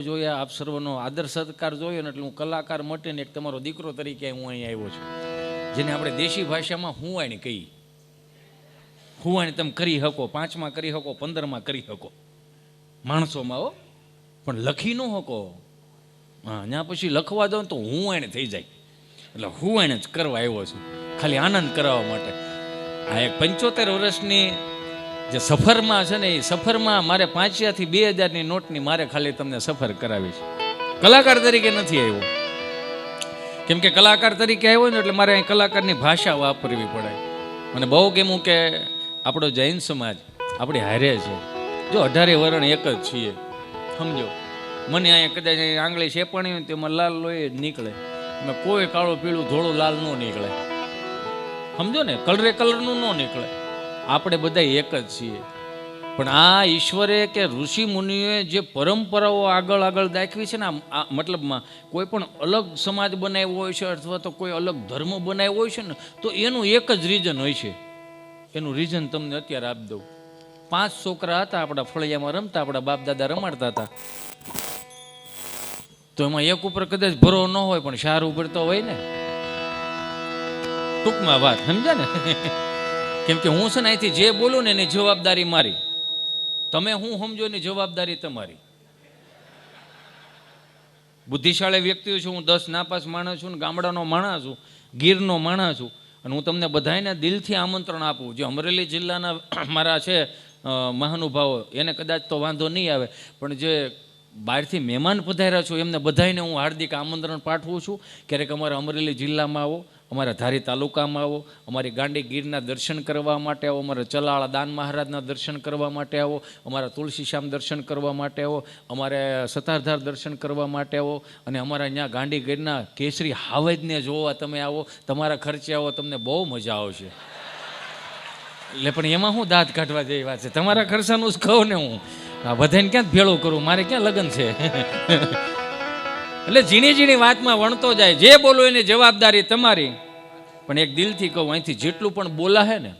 જોયા આપ સર્વનો આદર સત્કાર જોયો ને એટલે હું કલાકાર મટીને એક તમારો દીકરો તરીકે હું અહીં આવ્યો છું. જેને આપણે દેશી ભાષામાં હું આને કહી. હું આને તમે કરી શકો, પાંચમાં કરી શકો, પંદરમાં કરી શકો. માણસોમાં હો, પણ લખી ન શકો. હા, ત્યાં પછી લખવા દો તો હું એને થઈ જાય. એટલે હું એને જ કરવા આવ્યો છું. ખાલી આનંદ કરાવવા માટે. આ એક પંચોતેર વર્ષની જે સફરમાં છે ને એ સફરમાં મારે પાંચિયાથી બે હજારની નોટની મારે ખાલી તમને સફર કરાવી છે. કલાકાર તરીકે નથી આવ્યો. કેમ કે કલાકાર તરીકે આવ્યો ને એટલે મારે અહીં કલાકારની ભાષા વાપરવી પડે. મને બહુ ગમ્યું કે આપણો જૈન સમાજ આપણી હારે છે. જો અઢારે વરણ એક જ છીએ. સમજો? મને અહીંયા કદાચ આંગળી શેપાણી હોય તેમાં લાલ લોહી જ નીકળે. એમાં કોઈ કાળું પીળું ધોળું લાલ ન નીકળે. સમજો ને? કલરે કલરનું ન નીકળે. આપણે બધા એક જ છીએ. પણ આ ઈશ્વરે કે ઋષિ મુનિઓએ જે પરંપરાઓ આગળ આગળ દાખવી છે ને આ મતલબમાં કોઈ પણ અલગ સમાજ બનાવ્યો હોય છે અથવા તો કોઈ અલગ ધર્મ બનાવ્યો હોય છે ને, તો એનું એક જ રીઝન હોય છે. એનું રીઝન તમને અત્યારે આપી દઉં. પાંચ છોકરા હતા આપણા ફળિયામાં રમતા, આપણા બાપ દાદા રમાડતા હતા. તો એમાં એક ઉપર કદાચ ભરો ન હોય, પણ શાર ઉપર તો હોય ને. ટૂંકમાં વાત, સમજ્યા ને? કેમ કે હું છે ને અહીંથી જે બોલું ને એની જવાબદારી મારી. તમે હું સમજો એની જવાબદારી તમારી. બુદ્ધિશાળી વ્યક્તિઓ છું, હું દસ નાપાસ માણસ છું ને ગામડાનો માણસ છું, ગીરનો માણસ છું. અને હું તમને બધાને દિલથી આમંત્રણ આપું, જે અમરેલી જિલ્લાના મારા છે મહાનુભાવો, એને કદાચ તો વાંધો નહીં આવે, પણ જે બહારથી મહેમાન પધાર્યા છો, એમને બધાને હું હાર્દિક આમંત્રણ પાઠવું છું. ક્યારેક અમારા અમરેલી જિલ્લામાં આવો અમારા ધારી તાલુકામાં આવો, અમારી ગાંડી ગીરના દર્શન કરવા માટે આવો, અમારા ચલાળા દાન મહારાજના દર્શન કરવા માટે આવો, અમારા તુલસીશ્યામ દર્શન કરવા માટે આવો, અમારે સતારધાર દર્શન કરવા માટે આવો, અને અમારા અહીંયા ગાંડી ગીરના કેસરી હાવજને જોવા તમે આવો, તમારા ખર્ચે આવો, તમને બહુ મજા આવશે. એટલે પણ એમાં હું દાંત કાઢવા જેવી વાત છે. તમારા ખર્ચાનું જ કહું ને હું. આ બધાને ક્યાં ભેળો કરું? મારે ક્યાં લગ્ન છે? એટલે ઝીણી ઝીણી વાતમાં વણતો જાય. જે બોલો એની જવાબદારી તમારી. પણ એક દિલથી કહું, અહીંથી જેટલું પણ બોલાહે ને,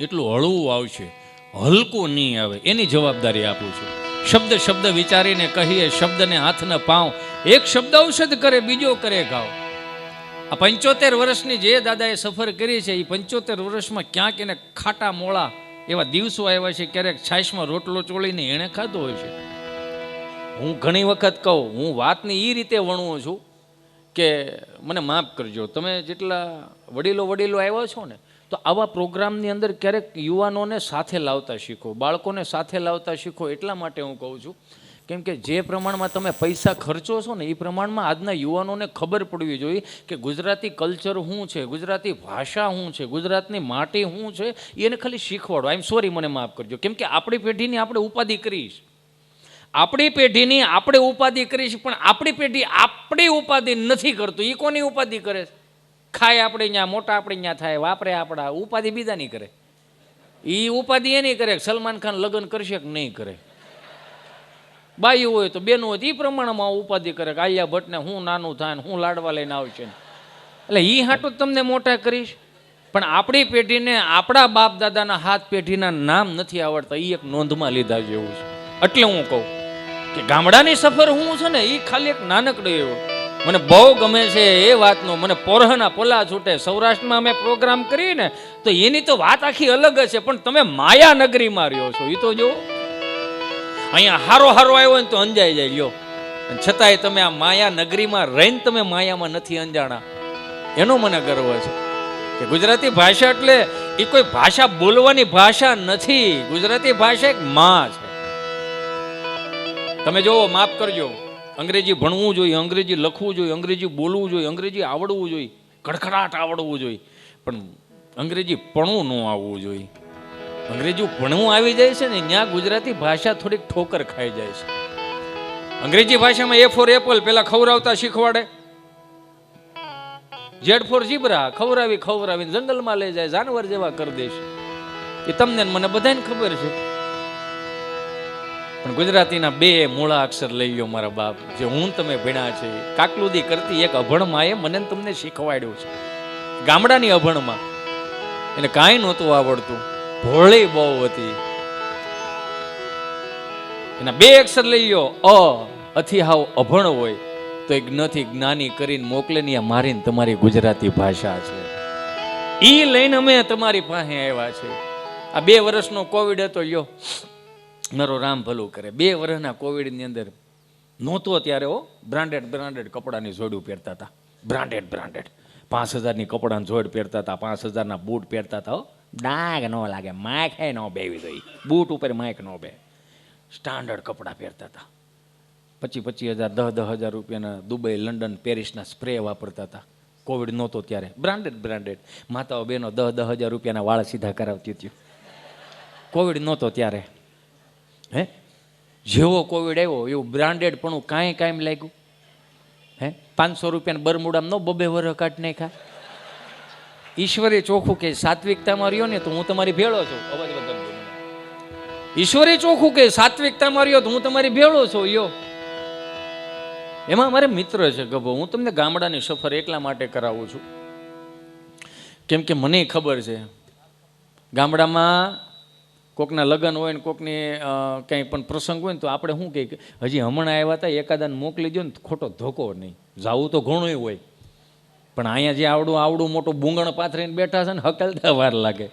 એટલું હળવું આવશે. હલકું નહીં આવે. એની જવાબદારી આપું છું. શબ્દ શબ્દ વિચારીને કહીએ, શબ્દને હાથને પાવ એક શબ્દ ઔષધ કરે, બીજો કરે ઘાવ. આ પંચોતેર વર્ષની જે દાદાએ સફર કરી છે એ પંચોતેર વર્ષમાં ક્યાંક એને ખાટા મોળા એવા દિવસો આવ્યા છે, ક્યારેક છાશમાં રોટલો ચોળીને એણે ખાધો હોય છે. હું ઘણી વખત કહું, હું વાતને એ રીતે વણું છું કે મને માફ કરજો, તમે જેટલા વડીલો વડીલો આવ્યા છો ને, તો આવા પ્રોગ્રામની અંદર ક્યારેક યુવાનોને સાથે લાવતા શીખો, બાળકોને સાથે લાવતા શીખો એટલા માટે હું કહું છું. કેમ કે જે પ્રમાણમાં તમે પૈસા ખર્ચો છો ને એ પ્રમાણમાં આજના યુવાનોને ખબર પડવી જોઈએ કે ગુજરાતી કલ્ચર શું છે, ગુજરાતી ભાષા શું છે, ગુજરાતની માટી શું છે એને ખાલી શીખવાડો. આઈ એમ સોરી મને માફ કરજો. કેમ કે આપણી પેઢીની આપણે ઉપાધિ કરીશ. આપણી પેઢીની આપણે ઉપાધિ કરીશ પણ આપણી પેઢી આપણી ઉપાધિ નથી કરતું. એ કોની ઉપાધિ કરે છે? ખાય આપણે અહીંયા મોટા આપણે ત્યાં થાય, વાપરે આપણા. ઉપાધિ બીજાની કરે. એ ઉપાધિ એની કરે સલમાન ખાન લગ્ન કરશે કે નહીં કરે. બાયું હોય તો બેનું હોય તો એ પ્રમાણમાં ઉપાધિ કરે કે આલિયા ભટ્ટને હું નાનું થાય હું લાડવા લઈને આવશે એટલે એ હાટું તમને મોટા કરીશ. પણ આપણી પેઢીને આપણા બાપ દાદાના હાથ પેઢીના નામ નથી આવડતા. એ એક નોંધમાં લીધા જેવું છે. એટલે હું કહું કે ગામડાની સફર હું છે ને એ ખાલી એક નાનકડો એવો. મને બહુ ગમે છે એ વાતનો. મને પોરહના પોલા છૂટે. સૌરાષ્ટ્રમાં અમે પ્રોગ્રામ કરીએ ને, તો એની તો વાત આખી અલગ છે. પણ તમે માયા નગરીમાં રહ્યો છો. એ તો જો. અહીંયા હારો હારો આવ્યો ને તો અંજાઈ જાય. લ્યો. છતાંય તમે આ માયા નગરીમાં રહીને તમે માયામાં નથી અંજાણા. એનો મને ગર્વ છે. કે ગુજરાતી ભાષા એટલે એ કોઈ ભાષા બોલવાની ભાષા નથી. ગુજરાતી ભાષા એક માં છે. તમે જોવો માફ કરજો. અંગ્રેજી ભણવું જોઈએ, અંગ્રેજી લખવું જોઈએ, અંગ્રેજી બોલવું જોઈએ, અંગ્રેજી આવડવું જોઈએ કડકડાટ આવડવું જોઈએ. પણ અંગ્રેજી પણું ન આવવું જોઈએ. અંગ્રેજી ભણવું આવી જાય છે ને, ત્યાં ગુજરાતી ભાષા થોડીક ઠોકર ખાઈ જાય છે. અંગ્રેજી ભાષામાં એ ફોર એપલ પેલા ખવડાવતા શીખવાડે. જેડ ફોર જીબ્રા ખવડાવી ખવરાવી જંગલમાં લઈ જાય, જાનવર જેવા કરી દેશે એ તમને મને બધાને ખબર છે. પણ ગુજરાતીના બે મૂળા અક્ષર લઈ ગયો મારા બાપ, જે હું તમે ભણ્યા છે. કાકલુદી કરતી એક અભણમાં એ મને તમને શીખવાડ્યું છે. ગામડાની અભણમાં એને કાંઈ નહોતું આવડતું. ભોળી બહુ હતી. એના બે અક્ષર લઈ ગયો. અ, અથી હાવ અભણ હોય, તો એક નથી જ્ઞાની કરીને મોકલે ને મારીને તમારી ગુજરાતી ભાષા છે. ઈ લઈને અમે તમારી પાસે આવ્યા છે. આ બે વર્ષનો કોવિડ હતો, યો. મારો રામ ભલું કરે. બે વર્ષના કોવિડની અંદર નહોતો ત્યારે હો. બ્રાન્ડેડ બ્રાન્ડેડ કપડાની જોડું પહેરતા હતા. Branded branded. પાંચ હજારની કપડાની જોડ પહેરતા હતા. પાંચ હજારના બૂટ પહેરતા હતા હો. ડાગ ન લાગે, માખે ન બેવી દઈ બૂટ ઉપર માઇક ન બે. સ્ટાન્ડર્ડ કપડાં પહેરતા હતા. પચીસ પચીસ હજાર દસ દસ હજાર રૂપિયાના દુબઈ, લંડન, પેરિસના સ્પ્રે વાપરતા હતા. કોવિડ નહોતો ત્યારે. Branded branded. માતાઓ બહેનો દસ દસ હજાર રૂપિયાના વાળ સીધા કરાવતી હતી. કોવિડ નહોતો ત્યારે. હે? જેવો કોવિડ આવ્યો, એવું બ્રાન્ડેડ પણ કાંઈ કાંઈ લાગ્યું. હે? પાંચસો રૂપિયાના બરમુડામ નો બબે વર નહીં ખા ઈશ્વરે ચોખ્ખું કે સાત્વિકતામાં રહ્યો ને તો હું તમારી ભેળો છું. ઈશ્વરે ચોખ્ખું કે સાત્વિકતામાં રહ્યો તો હું તમારી ભેળો છું, યો. એમાં મારે મિત્ર છે ગભો, હું તમને ગામડાની સફર એટલા માટે કરાવું છું. કેમ કે મને ખબર છે, ગામડામાં કોકના લગ્ન હોય ને કોકની કંઈ પણ પ્રસંગ હોય ને તો આપણે શું કહીએ હજી હમણાં આવ્યા હતા, એકાદાને મોકલી દો ને ખોટો ધોકો નહીં. જવું તો ઘણું હોય. પણ અહીંયા જે આવડું આવડું મોટું બુંગણ પાથરીને બેઠા છે ને હકલતા વાર લાગે.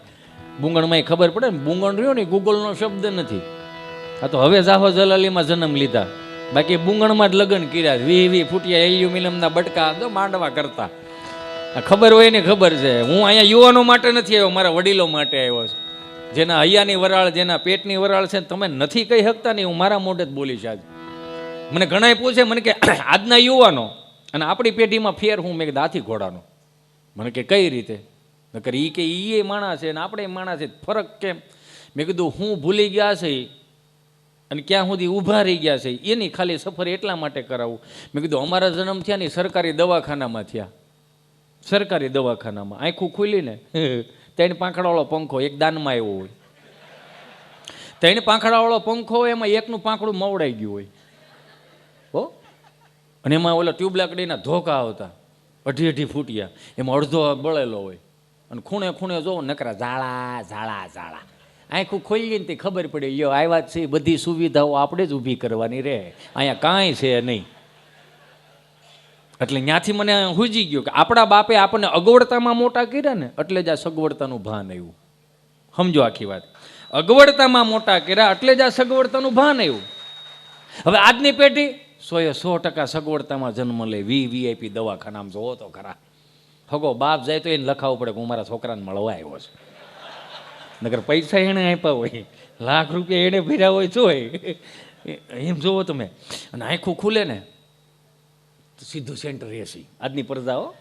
બુંગણમાં ખબર પડે ને, બુંગણ રહ્યો ને ગૂગલનો શબ્દ નથી. આ તો હવે જાહો જલાલીમાં જન્મ લીધા. બાકી બુંગણમાં જ લગ્ન કર્યા વી વી, ફૂટિયા એલ્યુમિનિયમના બટકા તો માંડવા કરતા. ખબર હોય ને ખબર છે. હું અહીંયા યુવાનો માટે નથી આવ્યો, મારા વડીલો માટે આવ્યો છું. જેના હૈયાની વરાળ, જેના પેટની વરાળ છે તમે નથી કહી શકતા ને હું મારા મોઢે જ બોલીશ આજ. મને ઘણાય પૂછે, મને કે, આજના યુવાનો, અને આપણી પેઢીમાં ફેર હું, મેં દાથી ઘોડાનો. મને કે, કઈ રીતે? નકર એ કે એ માણસ છે ને આપણે માણસ છે, ફરક કેમ? મેં કીધું, હું ભૂલી ગયા છે અને ક્યાં સુધી ઊભા રહી ગયા છે, એની ખાલી સફર એટલા માટે કરાવું. મેં કીધું, અમારા જન્મ થયા ને સરકારી દવાખાનામાં થયા. સરકારી દવાખાનામાં, આંખું ખુલીને. ત્રણ પાંખડાવાળો પંખો એક દાનમાં આવ્યો હોય. ત્રણ પાંખડાવાળો પંખો એમાં એકનું પાંખડું મવડાઈ ગયું હોય. હો? અને એમાં ઓલા ટ્યુબ લાકડીના ધોકા આવતા. અઢી અઢી ફૂટ્યા. એમાં અડધો બળેલો હોય. અને ખૂણે ખૂણે જોવો નકરા ઝાડા ઝાડા ઝાડા આંખું ખોલી ને તે ખબર પડે યો આવ્યા છે, બધી સુવિધાઓ આપણે જ ઊભી કરવાની રહે. અહીંયા કાંઈ છે નહીં. એટલે ત્યાંથી મને હુજી ગયું કે આપણા બાપે આપણને અગવડતામાં મોટા કર્યા ને એટલે જ આ સગવડતાનું ભાન આવ્યું. સમજો આખી વાત. અગવડતામાં મોટા કર્યા એટલે જ આ સગવડતાનું ભાન આવ્યું. હવે આજની પેઢી સોએ સો ટકા સગવડતામાં જન્મ લે. વી વીઆઈપી દવાખાનામાં જોવો તો ખરા. હગો બાપ જાય તો એને લખાવવું પડે કે હું મારા છોકરાને મળવા આવ્યો છું. નગર પૈસા એણે આપ્યા હોય. લાખ રૂપિયા એણે ભર્યા હોય તો એમ જોવો તમે. અને આંખું ખુલે ને તો સીધું સેન્ટર એસી આજની પરદાઓ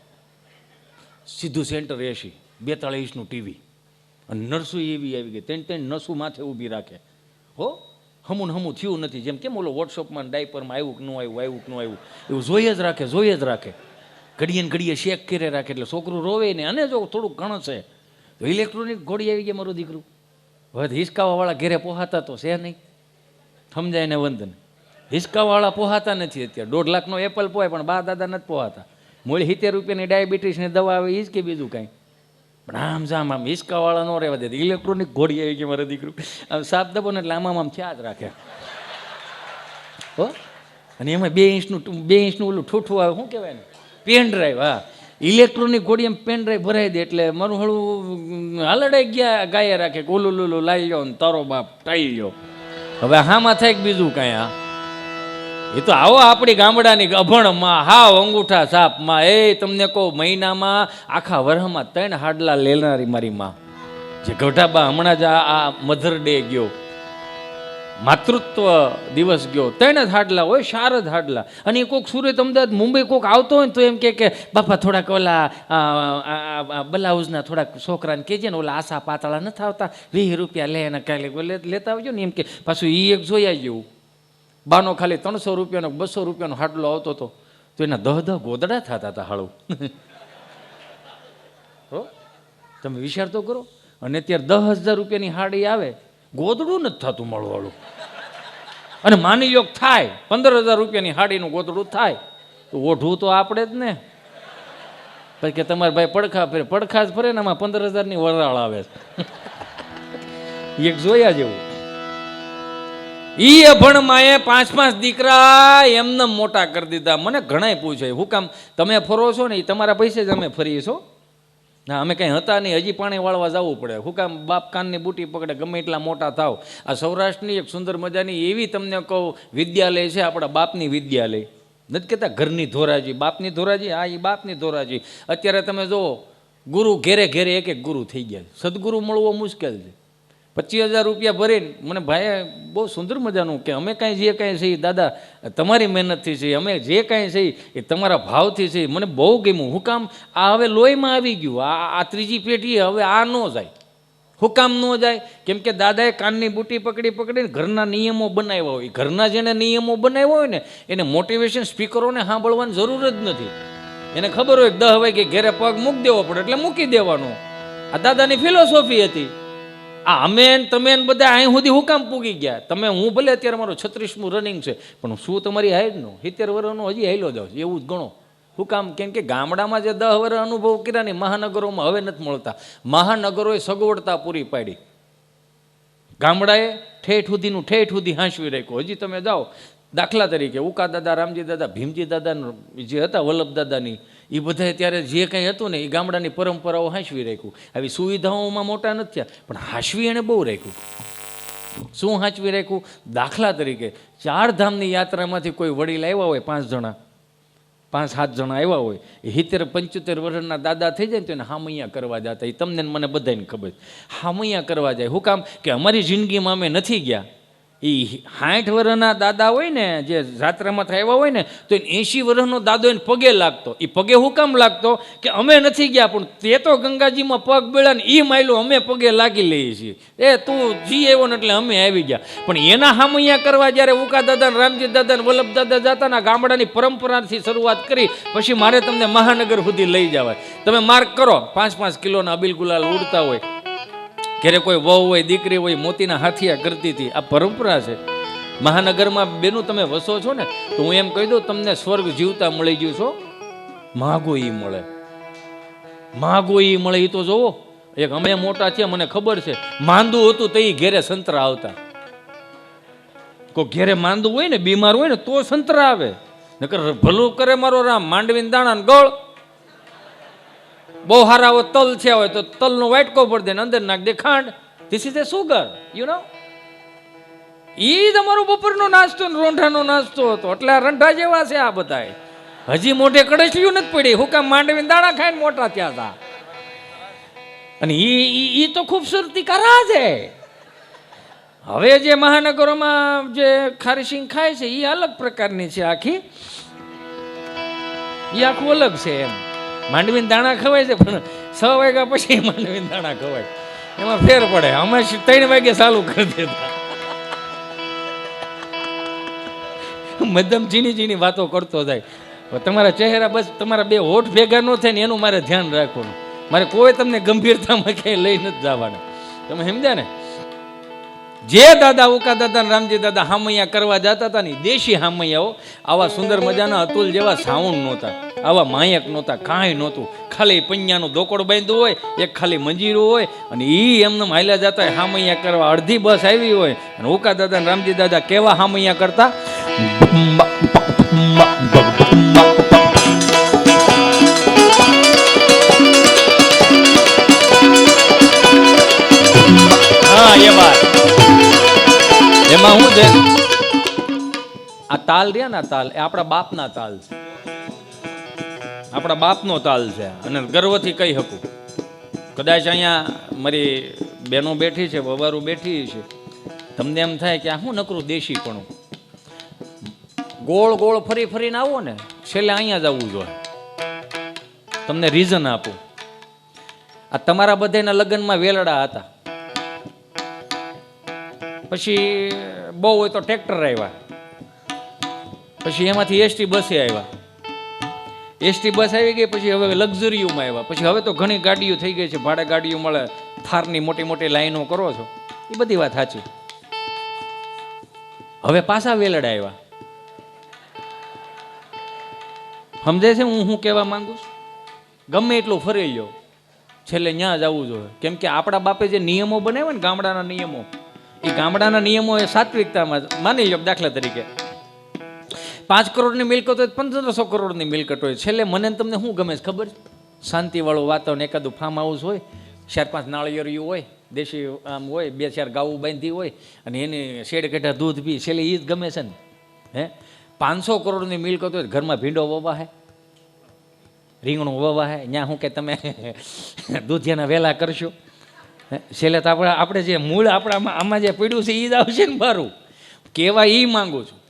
સીધું સેન્ટર એસી બેતાળીસનું ટીવી અને નરસું એવી આવી ગઈ. ત્રણ ત્રણ નસું માથે ઊભી રાખે. હો? હમું ને હમું થયું નથી. જેમ કેમ ઓલો વોટ્સઅપમાં ડાયપરમાં આવ્યું કે ન આવ્યું આવ્યું કે ન આવ્યું. એવું જોઈએ જ રાખે જોઈએ જ રાખે. ઘડીએ ને ઘડીએ શેક કરે રાખે. એટલે છોકરું રોવે ને અને જો થોડુંક ઘણું છે તો ઇલેક્ટ્રોનિક ઘોડી આવી ગઈ મારું દીકરું. હવે હિસકાવાવાળા ઘેરે પોહાતા તો છે નહીં. સમજાય ને વંદન? હિસકાવાળા પોહાતા નથી અત્યારે. દોઢ લાખનો એપલ પોહાય, પણ બા દાદા નથી પોહાતા. મૂળ સિત્તેર રૂપિયાની ડાયાબિટીસની દવા આવે એ જ કે બીજું કાંઈ. પણ આમ જામ આમ હિસકાવાળા ન રહેવા દે. ઇલેક્ટ્રોનિક ઘોડી આવી ગઈ મારા દીકરું. આમ સાપ દબો ને એટલે આમાં આમ જ રાખે. હો? અને એમાં બે ઇંચનું બે ઇંચનું ઓલું ઠૂઠું આવે, શું કહેવાય ને પેન ડ્રાઈવ હા. ઇલેક્ટ્રોનિક ઘોડી એમ પેન ડ્રાઈવ ભરાઈ દે એટલે મારું હળું હાલડાઈ ગયા, ગાયા રાખે ઓલું લુલું લાઈ લો ને તારો બાપ, ટાઈ લો હવે હામાં થાય બીજું કાંઈ આ એ તો આવો આપણી ગામડાની અભણમાં, હાવ અંગૂઠા સાપમાં એ તમને કહો, મહિનામાં આખા વરહમાં ત્રણ હાડલા લેનારી મારી માં. જે ગઢાબા હમણાં જ આ મધર ડે ગયો. માતૃત્વ દિવસ ગયો. ત્રણ જ હાડલા હોય જ હાડલા. અને એ કોઈક સુરત, અમદાવાદ, મુંબઈ કોઈક આવતો હોય તો એમ કે બાપા, થોડાક ઓલા બ્લાઉઝના થોડાક છોકરાને કહેજે ને ઓલા આશા પાતળા નથી આવતા. વીસ રૂપિયા લે અને કાલે લેતા આવજો ને. એમ કે પાછું એ એક જોયા જેવું બાનો ખાલી ત્રણસો રૂપિયાનો બસો રૂપિયાનો હાડલો આવતો હતો, તો એના દહ દહ ગોદડા થતા હતા હાળું. હો? તમે વિચાર તો કરો. અને અત્યારે દસ હજાર રૂપિયાની હાડી આવે, ગોદડું નથી થતું મળવાળું. અને માની યોગ થાય, પંદર હજાર રૂપિયાની હાડીનું ગોદડું થાય, તો ઓઢવું તો આપણે જ ને. પછી કે તમારે ભાઈ પડખા ફરે, પડખા જ ફરે ને આમાં પંદર હજારની વરાળ આવે. એક જોયા જેવું. ઈ અભણ માએ પાંચ પાંચ દીકરા એમને મોટા કરી દીધા. મને ઘણાય પૂછે હું કામ, તમે ફરો છો ને એ તમારા પૈસે જ અમે ફરીએ છો? ના, અમે કંઈ હતા નહીં, હજી પાણી વાળવા જવું પડે. હું કામ, બાપ કાનની બુટી પકડે, ગમે એટલા મોટા થાવ. આ સૌરાષ્ટ્રની એક સુંદર મજાની એવી તમને કહું, વિદ્યાલય છે આપણા બાપની વિદ્યાલય. નથી કહેતા, ઘરની ધોરાજી, બાપની ધોરાજી? હા એ બાપની ધોરાજી. અત્યારે તમે જુઓ, ગુરુ ઘેરે ઘેરે એક એક ગુરુ થઈ ગયા. સદગુરુ મળવો મુશ્કેલ છે. પચીસ હજાર રૂપિયા ભરીને મને ભાઈએ બહુ સુંદર મજાનું કે અમે કાંઈ જે કાંઈ છે દાદા, તમારી મહેનતથી છીએ અમે જે કાંઈ છીએ એ તમારા ભાવથી છે, મને બહુ ગમ્યું. હું કામ આ હવે લોહીમાં આવી ગયું. આ આ ત્રીજી પેઢી હવે આ ન જાય. હું કામ ન જાય. કેમ કે દાદાએ કાનની બુટી પકડી પકડીને ઘરના નિયમો બનાવ્યા હોય. ઘરના જેને નિયમો બનાવ્યા હોય ને, એને મોટિવેશન સ્પીકરોને સાંભળવાની જરૂર જ નથી. એને ખબર હોય દહ વાગે ઘેરે પગ મૂકી દેવો પડે, એટલે મૂકી દેવાનો. આ દાદાની ફિલોસોફી હતી. આ અમે તમે બધા અહીં સુધી હું કામ પૂગી ગયા? તમે, હું ભલે અત્યારે મારો છત્રીસમું રનિંગ છે, પણ શું તમારી હાઈડનું સિત્તેર વર્ષનો હજી હાઈલો જાવ એવું જ ગણો. શું કામ, કેમ કે ગામડામાં જે દહ વર્ષ અનુભવ કર્યા ને મહાનગરોમાં હવે નથી મળતા. મહાનગરોએ સગવડતા પૂરી પાડી. ગામડાએ ઠેઠ સુધીનું ઠેઠ સુધી હાંસવી રાખ્યું. હજી તમે જાઓ, દાખલા તરીકે ઉકા દાદા, રામજી દાદા, ભીમજી દાદા જે હતા, વલ્લભ દાદાની એ બધાએ ત્યારે જે કંઈ હતું ને એ ગામડાની પરંપરાઓ હાંસવી રાખ્યું. આવી સુવિધાઓમાં મોટા નથી થયા, પણ હાંસવી એણે બહુ રાખ્યું. શું હાંચવી રાખ્યું? દાખલા તરીકે, ચાર ધામની યાત્રામાંથી કોઈ વડીલ આવ્યા હોય, પાંચ જણા, પાંચ, સાત જણા આવ્યા હોય સિત્તેર, પંચોતેર વર્ષના દાદા થઈ જાય ને તો એને હામૈયા કરવા જતા. એ તમને મને બધાને ખબર. હામૈયા કરવા જાય. શું કામ કે અમારી જિંદગીમાં અમે નથી ગયા. એ સાઠ વર્ષના દાદા હોય ને, જે જાત્રામાં આવ્યા હોય ને, તો એંશી વર્ષનો દાદો એને પગે લાગતો. એ પગે હું કામ લાગતો? કે અમે નથી ગયા, પણ તે તો ગંગાજીમાં પગ બેળા ને એ માયલું અમે પગે લાગી લઈએ છીએ. એ તું જી આવ્યો ને એટલે અમે આવી ગયા. પણ એના હામૈયા કરવા જ્યારે ઉકા દાદા રામજી દાદા ને વલ્લભ દાદા જતા ના ગામડાની પરંપરાથી શરૂઆત કરી, પછી મારે તમને મહાનગર સુધી લઈ જવાય. તમે માર્ક કરો, પાંચ પાંચ કિલોના અબિલ ગુલાલ ઉડતા હોય. ઘરે કોઈ વહુ હોય, દીકરી હોય, મોતીના હાથિયા કરતી હતી. આ પરંપરા છે. મહાનગરમાં બેનું તમે વસો છો ને, તો હું એમ કહી દઉં, તમને સ્વર્ગ જીવતા મળી ગયું છો? માગો એ મળે. માગો એ મળે એ તો જોવો. એક અમે મોટા છે મને ખબર છે. માંદું હતું તો એ ઘેરે સંતરા આવતા. કોઈ ઘેરે માંદું હોય ને, બીમાર હોય ને, તો સંતરા આવે. નકર ભલું કરે મારો રામ, માંડવીન દાણા ગળ. બહુ હારાવો તલ છે હોય તો તલનો વાટકો ભરી દે અંદર નાખ દે. ખાંડ. This is a sugar you know ઈ તમારો બપોરનો નાસ્તો ને રોંઢાનો નાસ્તો હતો. એટલે રંઢા જેવા છે આ બધાય. હજી મોઢે કડેચલ્યું નથી પડી. હું કામ માંડવી દાણા ખાઈને મોટા થયા હતા અને એ ઈ તો ખૂબસૂરતી કરા છે. હવે જે મહાનગરોમાં જે ખારીસિંગ ખાય છે એ અલગ પ્રકારની છે આખી. એ આખું અલગ છે એમ. માંડવીને દાણા ખવાય છે, પણ છ વાગ્યા પછી માંડવીને દાણા ખવાય. એમાં ફેર પડે. અમે ત્રણ વાગે ચાલુ કરી દેતા. મધ્યમ ઝીણી ઝીણી વાતો કરતો જાય. તમારા ચહેરા બસ તમારા બે હોઠ ભેગા ન થાય ને એનું મારે ધ્યાન રાખવાનું. મારે કોઈ તમને ગંભીરતામાં ક્યાંય લઈ નથી જવાના. તમે સમજ્યા ને? જે દાદા, ઉકા દાદા રામજી દાદા હામૈયા કરવા જતા હતા ને દેશી હામૈયાઓ, આવા સુંદર મજાના અતુલ જેવા સાઉન્ડ નહોતા, આવા માયક નહોતા, કાંઈ નહોતું. ખાલી પૈયાનું દોકડ બાંધ્યું હોય, એક ખાલી મંજીરું હોય, અને એ એમને હાલ્યા જતા હોય, હામૈયા કરવા અડધી બસ આવી હોય. અને ઉકા દાદા રામજી દાદા કેવા હામૈયા કરતા? એમાં શું છે? આ તાલ રહ્યા ને તાલ, એ આપણા બાપના તાલ છે. આપણા બાપનો તાલ છે. અને ગર્વથી કહી શકું, કદાચ અહીંયા મારી બહેનો બેઠી છે બબારું બેઠી છે. તમને એમ થાય કે આ શું નકરું દેશીપણું? ગોળ ગોળ ફરી ફરીને આવો ને, છેલ્લે અહીંયા જ આવવું જોઈએ. તમને રીઝન આપું. આ તમારા બધાના લગ્નમાં વેલડા હતા. પછી બહુ હોય તો ટ્રેક્ટર આવ્યા પછી એમાંથી એસટી બસે આવ્યા એસટી બસ આવી ગઈ, પછી હવે લક્ઝરીઓમાં આવ્યા પછી હવે તો ઘણી ગાડીઓ થઈ ગઈ છે. ભાડે ગાડીઓ મળે, થારની મોટી મોટી લાઈનો કરો છો. એ બધી વાત સાચી. હવે પાછા વેલડ આવ્યા સમજે છે હું શું કહેવા માંગુ છું? ગમે એટલું ફરી લો છેલ્લે ત્યાં જ આવવું જોઈએ. કેમ કે આપણા બાપે જે નિયમો બનાવ્યા ને ગામડાના નિયમો એ ગામડાના નિયમો એ સાત્વિકતામાં માની લો દાખલા તરીકે. પાંચ કરોડની મિલકત હોય પંદરસો કરોડની મિલકત હોય. છેલ્લે મને તમને શું ગમે છે ખબર શાંતિવાળું વાતાવરણ, એકાદું ફાર્મ હાઉસ હોય, ચાર પાંચ નાળિયેરિયું હોય, દેશી આમ હોય, બે ચાર ગાવું બાંધી હોય, અને એની શેડ કેઠા દૂધ પી, છેલ્લે એ જ ગમે છે ને? હે? પાંચસો કરોડની મિલકત હોય ઘરમાં ભીંડો વવા હે, રીંગણું વવા હે ત્યાં શું કે તમે દૂધિયાના વેલા કરશો? છેલ્લે તો આપણે આપણે જે મૂળ આપણામાં આમાં જે પડ્યું છે એ જ આવશે ને મારું. કહેવા એ માગું છું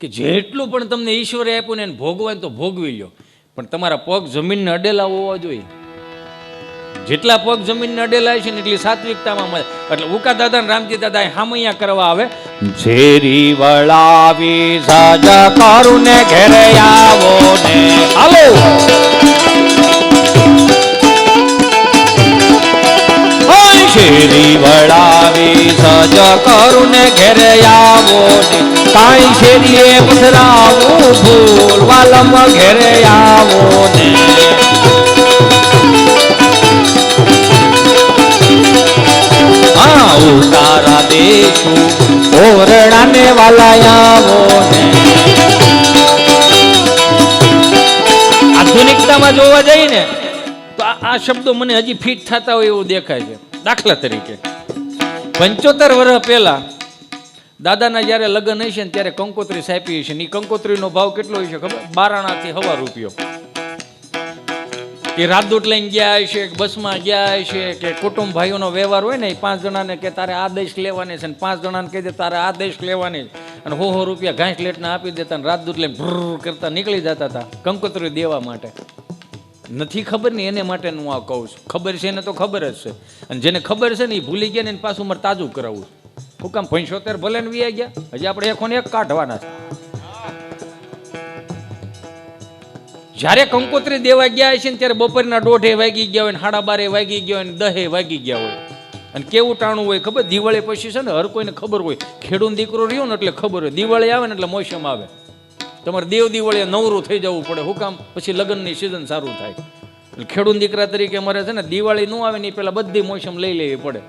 કે જેટલું પણ તમને ઈશ્વરે આપ્યું ને એને ભોગવાય તો ભોગવી લો પણ તમારા પગ જમીનને અડેલા હોવા જોઈએ. જેટલા પગ જમીનને અડેલા છે ને એટલી સાત્વિકતામાં મળે એટલે ઉકા દાદા રામજી દાદા હામૈયા કરવા આવે. ઝેરી વળાવી સાજા કરુને ઘેરે આવો ને. હાલો! શેરી વળાવી સજ કરુને ઘેરે આવો ને કાંઈ શેરીએ પથરાવું ભૂલ, વાલમ ઘેરે આવો ને. ઉતારા દેશું, ઓરડાને વાલા આવો ને. આધુનિકતામાં જોવા જઈએ ને, તો આ શબ્દો મને હજી ફિટ થતા હોય એવું દેખાય છે. દાખલા તરીકે. પંચોતેર વર્ષ પહેલા દાદાના જ્યારે લગ્ન હશે ને ત્યારે કંકોત્રી સાપી હશે ને એ કંકોત્રીનો ભાવ કેટલો હશે ખબર? બારાણાથી હવા રૂપિયો. એ રાજદૂત લઈને ગયા હશે બસમાં ગયા હશે કે કુટુંબ ભાઈઓનો વ્યવહાર હોય ને એ પાંચ જણાને કે તારે આ દેશ લેવાની છે ને પાંચ જણાને કહી દે તારે આ દેશ લેવાની અને હો હો રૂપિયા ઘાસ લેટના આપી દેતા અને રાજદૂત લઈને ભ્રુર કરતા નીકળી જતા હતા કંકોત્રી દેવા માટે. નથી ખબર ને એને માટે હું આ કહું છું. ખબર છે એને તો ખબર જ છે. અને જેને ખબર છે ને એ ભૂલી ગયા ને એને પાછું મારે તાજું કરાવવું છે. હું કામ પંચોતેર ભલે ને વી ગયા. હજી આપણે એકોને એક કાઢવાના છે. જ્યારે કંકોત્રી દેવા ગયા છે ને ત્યારે બપોરના દોઢે વાગી ગયા હોય ને સાડા બારે વાગી ગયા હોય ને દહે વાગી ગયા હોય. અને કેવું ટાણું હોય ખબર? દિવાળી પછી છે ને હર કોઈને ખબર હોય. ખેડૂત દીકરો રહ્યો ને એટલે ખબર હોય. દિવાળી આવે ને એટલે મોસમ આવે. તમારે દેવ દિવાળીએ નવરું થઈ જવું પડે. હું કામ? પછી લગ્નની સિઝન સારું થાય. એટલે ખેડૂત દીકરા તરીકે મારે છે ને દિવાળી ન આવે ને પહેલાં બધી મોસમ લઈ લેવી પડે.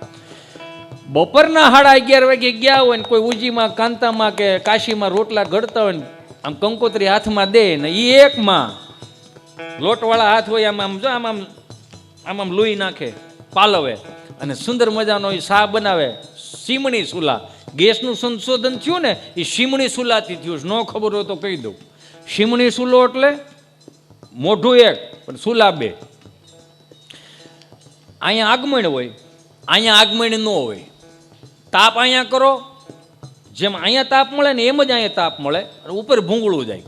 બપોરના સાડા અગિયાર વાગે ગયા હોય ને કોઈ ઉજીમાં, કાંતામાં કે કાશીમાં રોટલા ઘડતા હોય ને આમ કંકોત્રી હાથમાં દે ને એ એકમાં લોટવાળા હાથ હોય આમ આમ જો આમ આમ આમ આમ લોહી નાખે, પાલવે અને સુંદર મજાનો એ શા બનાવે, સીમણી સુલા. ગેસનું સંશોધન થયું ને એ સીમણી સુલાથી થયું. ન ખબર હોય તો કહી દઉં. સીમણી સુલો એટલે મોઢું એક, પણ સુલા બે. અહીંયા આગમણ હોય, અહીંયા આગમણ ન હોય. તાપ અહીંયા કરો, જેમ અહીંયા તાપ મળે ને એમ જ અહીંયા તાપ મળે, અને ઉપર ભૂંગળું જાય.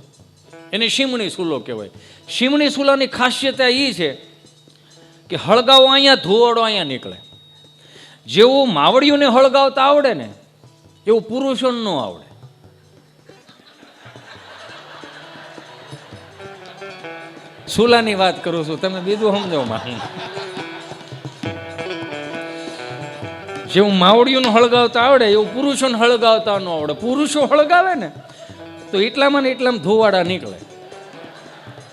એને શીમણી સુલો કહેવાય. શીમણી સુલાની ખાસિયતા એ છે કે હળગાવો અહીંયા, ધુવાડો અહીંયા નીકળે. જેવું માવડીઓને હળગાવતા આવડે ને એવું પુરુષોને ન આવડે. સુલાની વાત કરું છું, તમે બીજું સમજો માં. જેવું માવડિયું હળગાવતા આવડે, એવું પુરુષોને હળગાવતા ન આવડે. પુરુષો હળગાવે ને, તો એટલામાં ને એટલામાં ધોવાડા નીકળે.